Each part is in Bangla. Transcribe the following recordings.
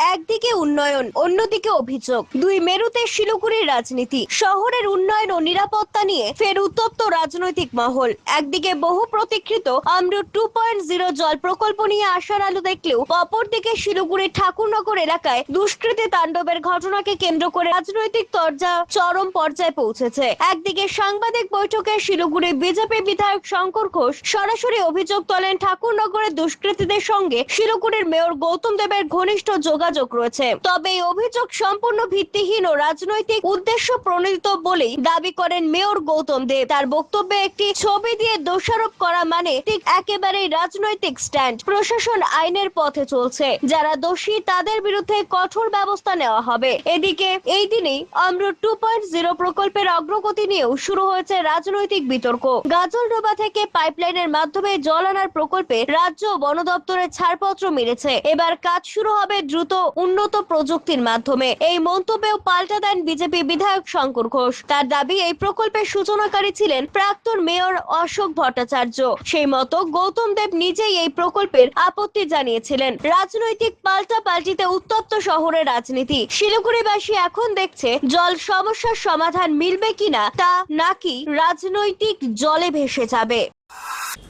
একদিকে উন্নয়ন, অন্যদিকে অভিযোগ। দুই মেরুতে শিলিগুড়ির রাজনীতি। শহরের উন্নয়ন ও নিরাপত্তা নিয়ে ফের উত্তপ্ত রাজনৈতিক মহল। একদিকে বহু প্রতীক্ষিত আমরু টু পয়েন্ট জিরো জল প্রকল্প নিয়ে আশার আলো দেখলেও অপরদিকে শিলিগুড়ির ঠাকুরনগর এলাকায় দুষ্কৃতী তাণ্ডবের ঘটনাকে কেন্দ্র করে রাজনৈতিক তরজা চরম পর্যায়ে পৌঁছেছে। একদিকে সাংবাদিক বৈঠকে শিলিগুড়ি বিজেপি বিধায়ক শঙ্কর ঘোষ সরাসরি অভিযোগ তোলেন ঠাকুরনগরের দুষ্কৃতীদের সঙ্গে শিলিগুড়ির মেয়র গৌতম দেবের ঘনিষ্ঠ যোগাযোগ রয়েছে। তবে এই অভিযোগ সম্পূর্ণ ভিত্তিহীন ও রাজনৈতিক উদ্দেশ্য প্রণীত বলেই দাবি করেন মেয়র গৌতম দেব। তার বক্তব্যে একটি ছবি দিয়ে দোষারোপ করা মানে ঠিক একেবারেই রাজনৈতিক স্ট্যান্ড। প্রশাসন আইনের পথে চলছে। যারা দোষী, তাদের বিরুদ্ধে কঠোর ব্যবস্থা নেওয়া হবে। এদিকে এই দিনেই আমরা টু পয়েন্ট জিরো প্রকল্পের অগ্রগতি নিয়েও শুরু হয়েছে রাজনৈতিক বিতর্ক। গাজলডোবা থেকে পাইপলাইনের মাধ্যমে জল আনার প্রকল্পে রাজ্য বন দপ্তরের ছাড়পত্র মিলেছে। এবার কাজ শুরু হবে দ্রুত উন্নত প্রযুক্তির মাধ্যমে এই মন্তব্যেও পাল্টা দেন বিজেপি বিধায়ক শঙ্কর ঘোষ। তার দাবি, এই প্রকল্পের সূচনাকারী ছিলেন প্রাক্তন মেয়র অশোক ভট্টাচার্য। সেই মতো গৌতম দেব নিজেই এই প্রকল্পের আপত্তি জানিয়েছিলেন। রাজনৈতিক পাল্টা পাল্টিতে উত্তপ্ত শহরের রাজনীতি। শিলিগুড়িবাসী এখন দেখছে জল সমস্যার সমাধান মিলবে কিনা তা নাকি রাজনৈতিক জলে ভেসে যাবে।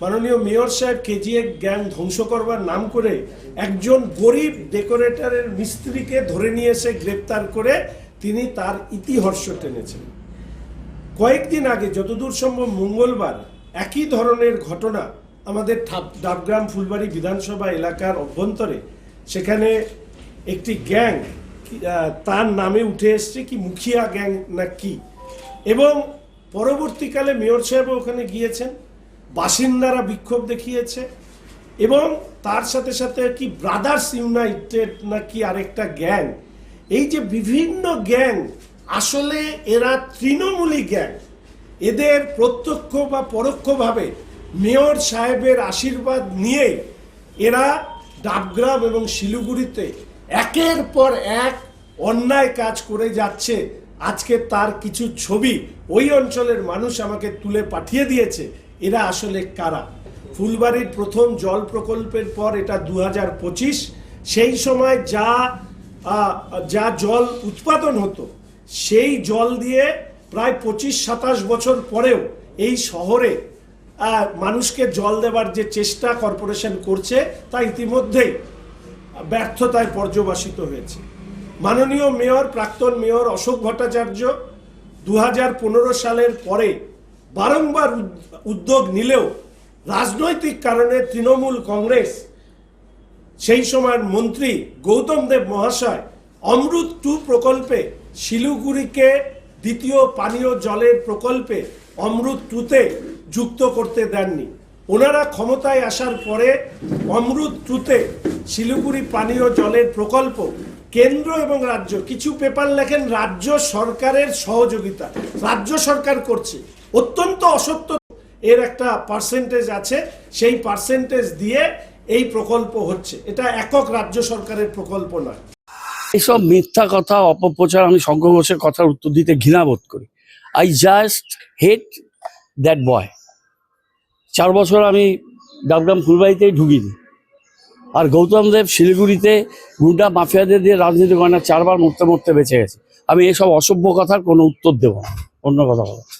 মাননীয় মেয়র সাহেব কেজিএ গ্যাং ধ্বংস করবার নাম করে একজন গরিব ডেকোরেটরের মিস্ত্রিকে ধরে নিয়ে এসে গ্রেপ্তার করে তিনি তার ইতিহর্ষ টেনেছেন। কয়েকদিন আগে যতদূর সম্ভব মঙ্গলবার একই ধরনের ঘটনা আমাদের ডাবগ্রাম ফুলবাড়ি বিধানসভা এলাকার অভ্যন্তরে সেখানে একটি গ্যাং তার নামে উঠে এসছে কি মুখিয়া গ্যাং না কি? এবং পরবর্তীকালে মেয়র সাহেব ওখানে গিয়েছেন। বাসিন্দারা বিক্ষোভ দেখিয়েছে এবং তার সাথে সাথে কি ব্রাদার্স ইউনাইটেড নাকি আরেকটা গ্যাং, এই যে বিভিন্ন গ্যাং, আসলে এরা তৃণমূলী গ্যাং। এদের প্রত্যক্ষ বা পরোক্ষভাবে মেয়র সাহেবের আশীর্বাদ নিয়ে এরা ডাবগ্রাম এবং শিলিগুড়িতে একের পর এক অন্যায় কাজ করে যাচ্ছে। আজকে তার কিছু ছবি ওই অঞ্চলের মানুষ আমাকে তুলে পাঠিয়ে দিয়েছে। এরা আসলে কারা? ফুলবাড়ির প্রথম জল প্রকল্পের পর এটা দু হাজার পঁচিশ, সেই সময় যা যা জল উৎপাদন হতো, সেই জল দিয়ে প্রায় পঁচিশ সাতাশ বছর পরেও এই শহরে মানুষকে জল দেবার যে চেষ্টা কর্পোরেশন করছে, তা ইতিমধ্যেই ব্যর্থতায় পর্যবাসিত হয়েছে। মাননীয় মেয়র, প্রাক্তন মেয়র অশোক ভট্টাচার্য দু হাজার পনেরো সালের পরে বারংবার উদ- উদ্যোগ নিলেও রাজনৈতিক কারণে তৃণমূল কংগ্রেস, সেই সময়ের মন্ত্রী গৌতম দেব মহাশয় অমৃত টু প্রকল্পে শিলিগুড়িকে দ্বিতীয় পানীয় জলের প্রকল্পে অমৃত টুতে যুক্ত করতে দেননি। ওনারা ক্ষমতায় আসার পরে অমৃত টুতে শিলিগুড়ি পানীয় জলের প্রকল্প কেন্দ্র এবং রাজ্য, কিছু পেপার লেখেন রাজ্য সরকারের সহযোগিতা। রাজ্য সরকার করছে। অত্যন্ত অসত্য। এর একটা পার্সেন্টেজ আছে। সেই পার্সেন্টেজ দিয়ে এই প্রকল্প হচ্ছে। এটা একক রাজ্য সরকারের প্রকল্প নয়। এইসব মিথ্যা কথা, অপপ্রচার, আমি শঙ্কর কথার উত্তর দিতে ঘৃণা বোধ করি। I just hate that boy চার বছর আমি ডাবগ্রাম ফুলবাড়িতেই ঢুকিনি। আর গৌতম দেব শিলিগুড়িতে গুন্ডা মাফিয়াদের দিয়ে রাজনীতি করে না, চারবার মরতে মরতে বেঁচে গেছে। আমি এসব অসভ্য কথার কোনো উত্তর দেব না। অন্য কথা বলো।